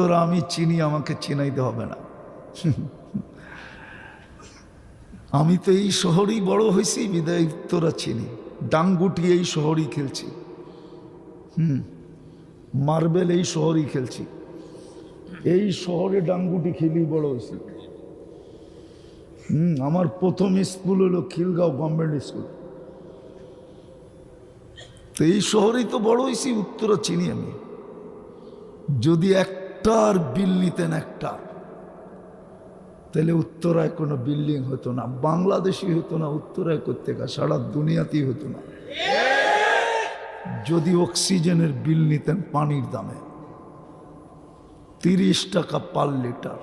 তোরা আমি চিনি, আমাকে চিনাইতে হবে না। আমি তো এই শহরেই বড় হয়েছি বিদায় তোরা চিনি। ডাঙ্গুটি এই শহরেই খেলছি। হুম, মার্বেল এই শহরেই খেলছি। এই শহরে ডাঙ্গুটি খেলি বড় হয়েছি হুম, আমার প্রথম স্কুল হলো খিলগাঁও গভর্নমেন্ট স্কুল। তো এই শহরেই তো বড় হয়েছি উত্তরা চিনি আমি। যদি একটার বিল নিতেন একটার তাহলে উত্তরায় কোনো বিল্ডিং হতো না, বাংলাদেশি হতো না, উত্তরায় করতে সারা দুনিয়াতেই হতো না। যদি অক্সিজেনের বিল নিতেন পানির দামে, তিরিশ টাকা পার লিটার।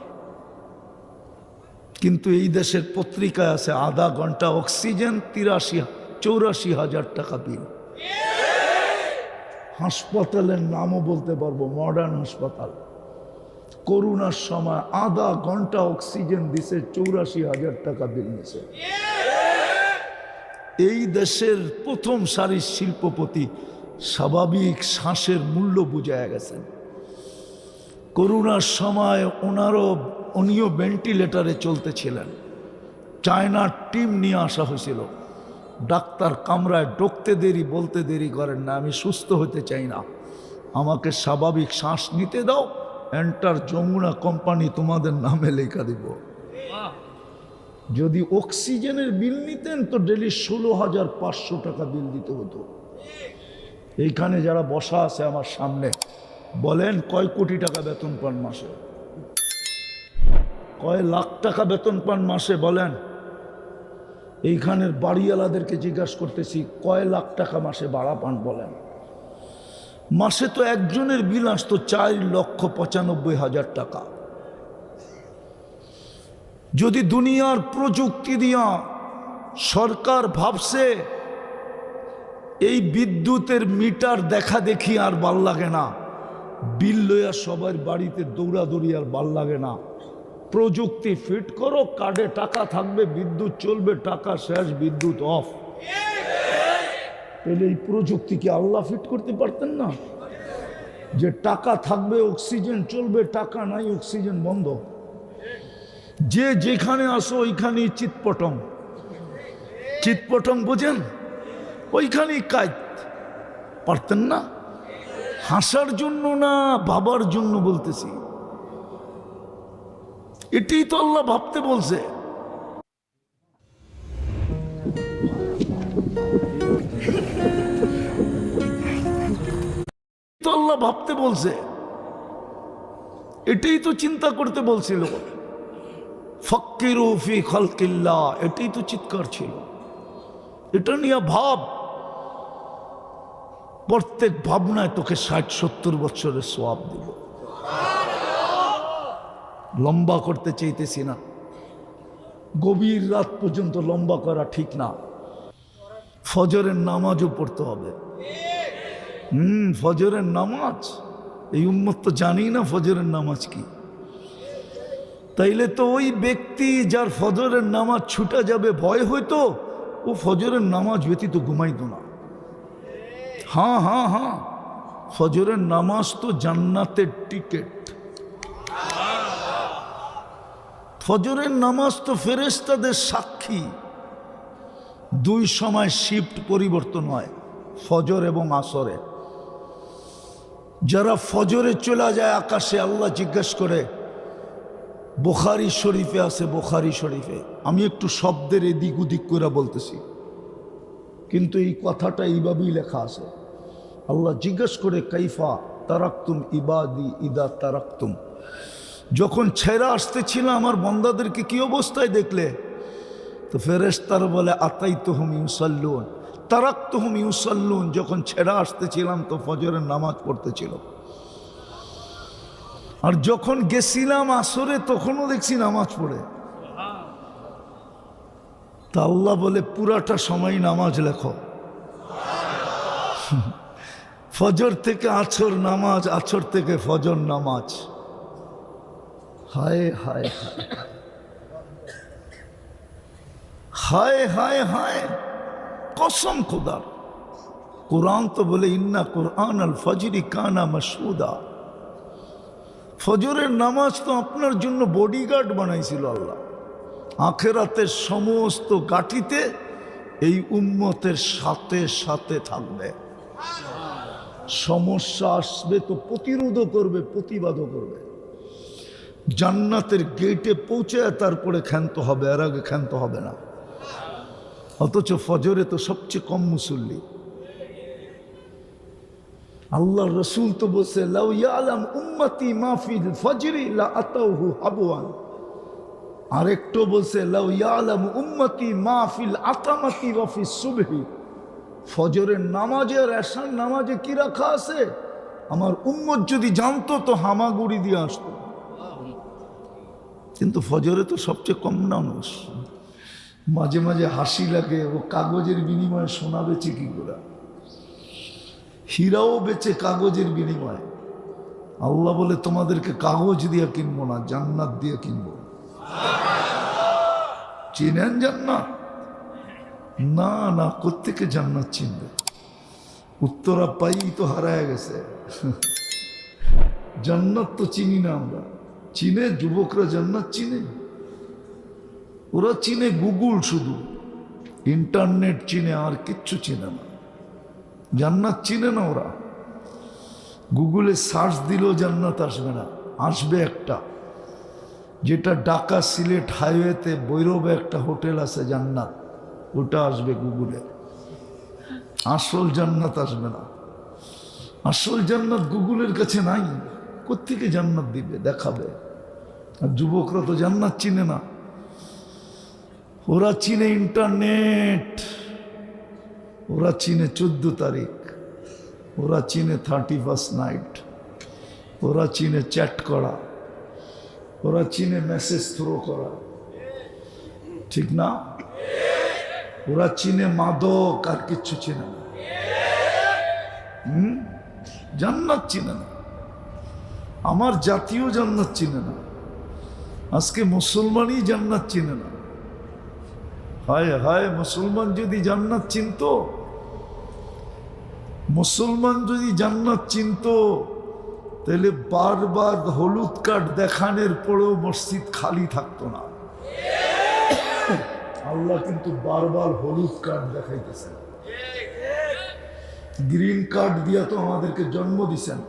কিন্তু এই দেশের পত্রিকায় আছে আধা ঘণ্টা অক্সিজেন তিরাশি, চৌরাশি হাজার টাকা বিল। হাসপাতালের নামও বলতে পারব মডার্ন হাসপাতাল। করোনার সময় আধা ঘণ্টা অক্সিজেন দিছে চৌরাশি হাজার টাকা বিল নিছে। এই দেশের প্রথম সারির শিল্পপতি স্বাভাবিক শ্বাসের মূল্য বুঝায় গেছেন। করোনার সময় ওনারও, উনিও ভেন্টিলেটারে চলতেছিলেন চায়নার টিম নিয়ে আসা হয়েছিল। ডাক্তার কামরায় ডকতে দেরি, বলতে দেরি করেন না, আমি সুস্থ হতে চাই না। আমাকে স্বাভাবিক শ্বাস নিতে দাও এন্টার যমুনা কোম্পানি তোমাদের নামে লেখা দিব। যদি অক্সিজেনের বিল নিতেন তো ডেলি ষোলো হাজার পাঁচশো টাকা বিল দিতে হতো। এইখানে যারা বসা আছে আমার সামনে, বলেন কয় কোটি টাকা বেতন পান মাসে? কয় লাখ টাকা বেতন পান মাসে, বলেন? এইখানের বাড়িওয়ালাদেরকে জিজ্ঞাসা করতেছি, কয় লাখ টাকা মাসে ভাড়া পান, বলেন? মাসে তো একজনের বিল আসতো চার লক্ষ পঁচানব্বই হাজার টাকা। যদি দুনিয়ার প্রযুক্তি দিয়া সরকার ভাবছে, এই বিদ্যুতের মিটার দেখা দেখি আর ভালো লাগে না। বিল লইয়া সবার বাড়িতে দৌড়াদৌড়ি আর ভালো লাগে না। প্রযুক্তি ফিট করো, কার্ডে টাকা থাকবে, বিদ্যুৎ চলবে, টাকা শেষ, বিদ্যুৎ অফ তাহলে এই প্রযুক্তি কি আল্লাহ ফিট করতে পারতেন না? যে টাকা থাকবে অক্সিজেন চলবে, টাকা নাই অক্সিজেন বন্ধ। যে যেখানে আসো, ওইখানেই চিৎপটম চিৎপটম বোঝেন? ওইখানেই কাজ পারতেন না? হাসার জন্য না বাবার জন্য বলতেছি। এটাই তো আল্লাহ ভাবতে বলছে। আল্লাহ ভাবতে বলছে। এটাই তো চিন্তা করতে বলছিল। ফকিরু ফি খালকিল্লা এটাই তো চিৎকার ছিল। এটা নিয়ে ভাব। প্রত্যেক ভাবনায় তোকে ষাট, সত্তর বছরের সোয়াব দিব। লম্বা করতে চাইতেছি না। গভীর রাত পর্যন্ত লম্বা করা ঠিক না। ফজরের নামাজও পড়তে হবে। হুম, ফজরের নামাজ। এই উম্মত তো জানি না ফজরের নামাজ কি। তাইলে তো ওই ব্যক্তি যার ফজরের নামাজ ছুটা যাবে, ভয় হইতো, ও ফজরের নামাজ ব্যতীত ঘুমাইতো না। হ্যাঁ হ্যাঁ হ্যাঁ ফজরের নামাজ তো জান্নাতের টিকিট। ফজরের নামাজ তো ফেরেস্তাদের সাক্ষী। দুই সময় শিফট পরিবর্তন হয়, ফজর এবং আসরে যারা ফজরে চলে যায় আকাশে, আল্লাহ জিজ্ঞেস করে, বোখারি শরীফে আছে, বোখারি শরীফে? আমি একটু শব্দের এদিক উদিক করে বলতেছি। কিন্তু এই কথাটা এইভাবেই লেখা আছে। আল্লাহ জিজ্ঞেস করে, কাইফা তারাক্তুম ইবাদি ইদা তারাক্তুম? যখন ছেড়া আসতেছিল, আমার বন্দাদেরকে কি অবস্থায় দেখলে? তো ফেরেস্তার বলে আতাই তো হুম ইউসাল্লুন তারাক তো হুম ইউসাল্লুন, যখন ছেড়া আসতেছিলাম তো ফজরের নামাজ পড়তেছিল। আর যখন গেছিলাম আসরে, তখনও দেখছি নামাজ পড়ে। তা আল্লাহ বলে, পুরাটা সময় নামাজ লেখো। ফজর থেকে আছর নামাজ, আছর থেকে ফজর নামাজ। হায় হায় হায়। হায় হায় হায়। কসম খুদার কোরআন তো বলে, ইন্না কোরআন আল ফজরি কানা মসুদা ফজরের নামাজ তো আপনার জন্য বডিগার্ড বানাইছিল আল্লাহ। আখেরাতের সমস্ত গাঠিতে এই উম্মতের সাথে সাথে থাকবে। সমস্যা আসবে তো প্রতিরোধও করবে, প্রতিবাদও করবে। জান্নাতের গেটে পৌঁছে তারপরে ক্ষান্ত হবে আর আগে ক্ষান্ত হবে না। অথচ ফজরে তো সবচেয়ে কম মুসল্লি। আল্লাহ রসুল তো বসে লাউ ইয়ালাম উম্মতি আরেকটু বলছে, লাউ উম্মতি ফজরের নামাজে আর নামাজে কি রাখা আছে? আমার উম্মত যদি জানতো তো হামাগুড়ি দিয়ে আসতো। কিন্তু ফজরে তো সবচেয়ে কম মানুষ মাঝে মাঝে হাসি লাগে ও কাগজের বিনিময়ে সোনা বেচে কি করে? হীরাও বেচে কাগজের বিনিময়ে। আল্লাহ বলে, তোমাদেরকে কাগজ দিয়ে কিনবো না, জান্নাত দিয়ে কিনবো। চিনেন জান্নাত? না না, কোত্থেকে জান্নাত চিনবে? উত্তরা পাই তো হারায় গেছে। জান্নাত তো চিনি না আমরা। চিনে, যুবকরা জান্নাত চিনে। ওরা চিনে গুগল শুধু। ইন্টারনেট চিনে আর কিচ্ছু চিনে না। জান্নাত চিনে না ওরা। গুগলে সার্চ দিলেও জান্নাত আসবে না। আসবে একটা। যেটা ঢাকা সিলেট হাইওয়েতে বৈরবে একটা হোটেল আছে জান্নাত। ওটা আসবে গুগলে। আসল জান্নাত আসবে না। আসল জান্নাত গুগলের কাছে নাই। কোত্থেকে জান্নাত দিবে, দেখাবে? আর যুবকরা তো জান্নাত চিনে না। ওরা চিনে ইন্টারনেট। ওরা চিনে চোদ্দ তারিখ। ওরা চিনে থার্টি ফার্স্ট নাইট। ওরা চিনে চ্যাট করা। ওরা চিনে মেসেজ থ্রো করা। ঠিক না? ওরা চিনে মাদক আর কিচ্ছু চিনে না। হুম? জান্নাত চিনে না। আমার জাতীয় জান্নাত চিনে না। আজকে মুসলমানই জান্নাত চিনে না। হায় হায়, মুসলমান যদি জান্নাত চিনত? মুসলমান যদি জান্নাত চিনত, তাহলে বারবার হলুদ কার্ড দেখানোর পরেও মসজিদ খালি থাকতো না। আল্লাহ কিন্তু বারবার হলুদ কার্ড দেখাইতেছেন। গ্রিন কার্ড দিয়া তো আমাদেরকে জন্ম দিছেন।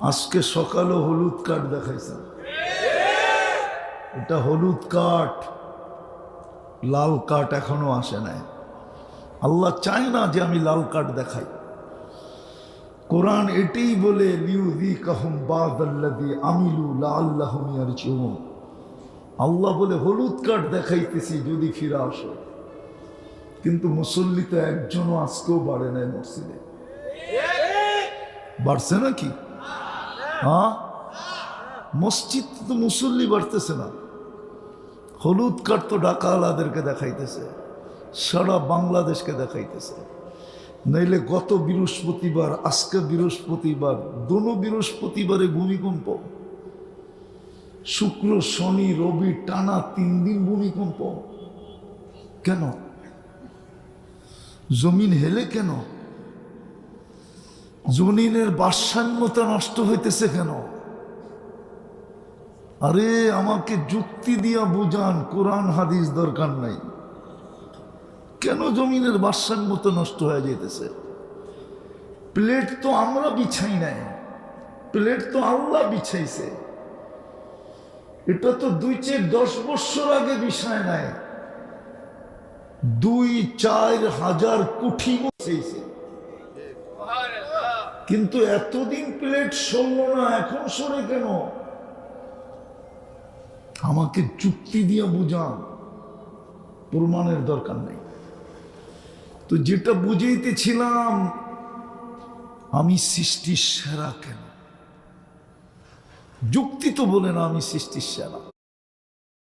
আজকে সকালে হলুদ কার্ড দেখাইছেন। এটা হলুদ কার্ড। লাল কার্ড এখনও আসে নাই। আল্লাহ চায় না যে আমি লাল কার্ড দেখাই। কোরআন এটাই বলে আল্লাহ বলে, হলুদ কার্ড দেখাইতেছি যদি ফিরে আসো। কিন্তু মুসল্লি তো একজনও আজকেও বাড়ে নাই মসজিদে। বাড়ছে নাকি? হ্যাঁ মসজিদ তো মুসল্লি বাড়তেছে না। হলুদ কার্ড তো ডাকাওয়ালাদেরকে দেখাইতেছে, সারা বাংলাদেশকে দেখাইতেছে। নইলে গত বৃহস্পতিবার, আজকে বৃহস্পতিবার, দোনো বৃহস্পতিবারে ভূমিকম্প। শুক্র, শনি, রবি টানা তিন দিন ভূমিকম্প। কেন? জমিন হেলে কেন? জমিনের ভারসাম্যতা নষ্ট হইতেছে কেন? আরে, আমাকে যুক্তি দিয়া বুঝান, কোরআন, হাদিস দরকার নাই। কেন জমিনের মতো নষ্ট হয়ে যেতেছে প্লেট তো আমরা বিছাই নাই। প্লেট তো আল্লাহ বিছাইছে। এটা তো দুই চেয়ে দশ বছর আগে বিছায় নাই। দুই চার হাজার কোটি বসেছে কিন্তু এতদিন প্লেট সরল না, এখন সরে কেন? আমাকে চুক্তি দিয়ে বুঝান প্রমাণের দরকার নেই। তো যেটা বুঝাইতেছিলাম, আমি সৃষ্টির সেরা কেন? যুক্তি তো বলে না আমি সৃষ্টির সেরা।